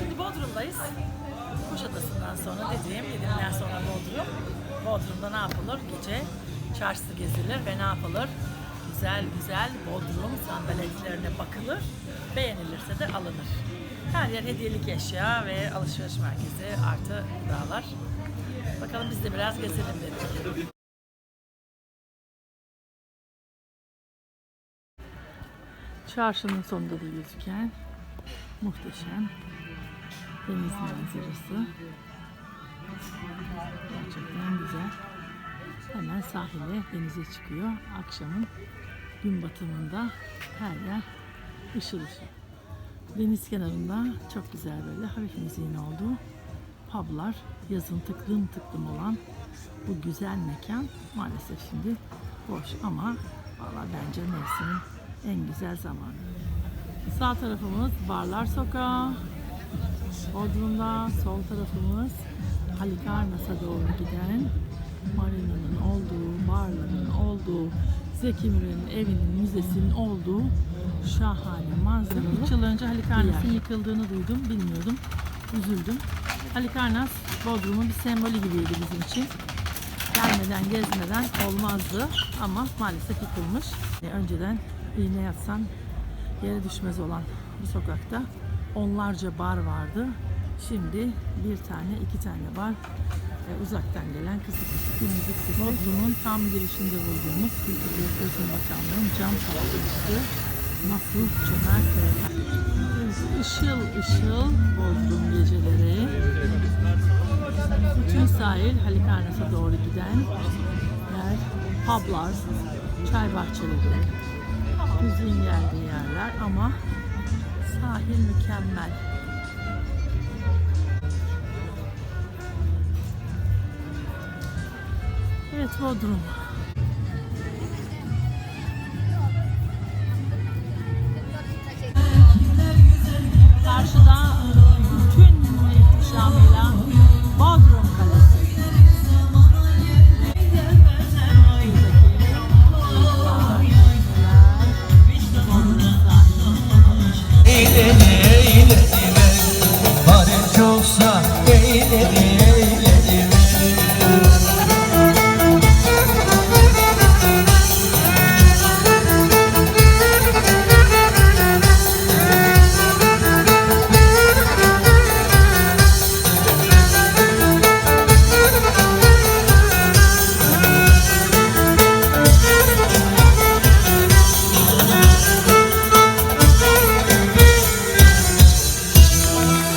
Şimdi Bodrum'dayız. Kuşadası'ndan sonra dediğim, dediğimden sonra Bodrum. Bodrum'da ne yapılır? Gece çarşısı gezilir ve ne yapılır? Güzel güzel Bodrum sandaletlerine bakılır. Beğenilirse de alınır. Her yer hediyelik eşya ve alışveriş merkezi artı gıdalar. Bakalım biz de biraz gezelim dedik. Çarşının sonunda da gözüken muhteşem deniz manzarası. Gerçekten güzel. Hemen sahile denize çıkıyor. Akşamın gün batımında her yer ışıl ışıl. Deniz kenarında çok güzel böyle hafif müziğin olduğu publar, yazın tıklım tıklım olan bu güzel mekan maalesef şimdi boş ama valla bence mevsimin en güzel zamanı. Sağ tarafımız Barlar Sokağı, Bodrum'da sol tarafımız Halikarnas'a doğru giden marinanın olduğu, barların olduğu, Zeki Müren'in evinin, müzesinin olduğu şahane manzaralı. 3 yıl önce Halikarnas'ın yıkıldığını duydum, bilmiyordum. Üzüldüm. Halikarnas Bodrum'un bir sembolü gibiydi bizim için. Gelmeden, gezmeden olmazdı ama maalesef yıkılmış. Önceden iğne yatsan yere düşmez olan bu sokakta onlarca bar vardı. Şimdi bir tane, iki tane var. E, uzaktan gelen kısık kısık bir müzik sesi. Bodrum'un tam girişinde bulduğumuz Kültür ve Turizm Bakanlığı'nın cam tahtacısı nasıl cömert ve ışıl ışıl Bodrum geceleri. Bütün sahil Halikarnas'a doğru giden yer, publar, çay bahçeleri, müziğin geldiği yerler ama sahil mükemmel. Evet Bodrum.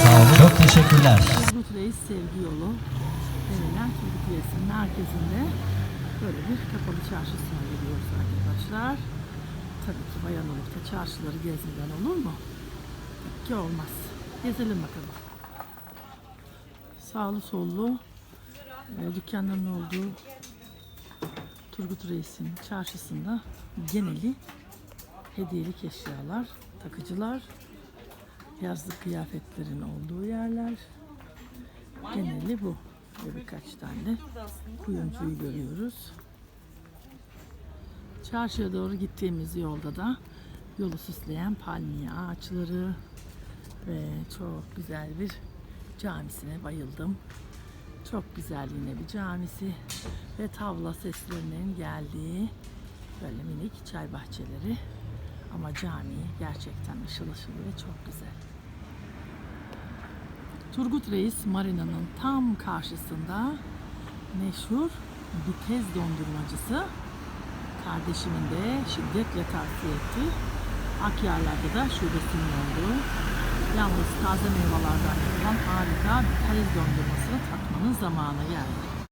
Sağ olun. Çok teşekkürler. Turgut Reis Sevgi Yolu denilen Turgut Reis'in merkezinde böyle bir kapalı çarşısına gidiyoruz arkadaşlar. Tabii ki bayan olup da çarşıları gezmeden olur mu? Tabii ki olmaz. Gezelim bakalım. Sağlı sollu e, dükkanların olduğu Turgut Reis'in çarşısında geneli hediyelik eşyalar, takıcılar, yazlık kıyafetlerin olduğu yerler. Geneli bu. Ve birkaç tane kuyumcuyu görüyoruz. Çarşıya doğru gittiğimiz yolda da yolu süsleyen palmiye ağaçları ve çok güzel bir camisine bayıldım. Çok güzel yine bir camisi ve tavla seslerinin geldiği böyle minik çay bahçeleri. Ama cami gerçekten ışıl ışıl ve çok güzel. Turgut Reis Marina'nın tam karşısında meşhur Bitez dondurmacısı. Kardeşimin de şiddetle tavsiye etti. Akyarlar'da da şubesinin olduğu yalnız taze meyvelerden yapılan harika Bitez dondurmasını tatmanın zamanı geldi.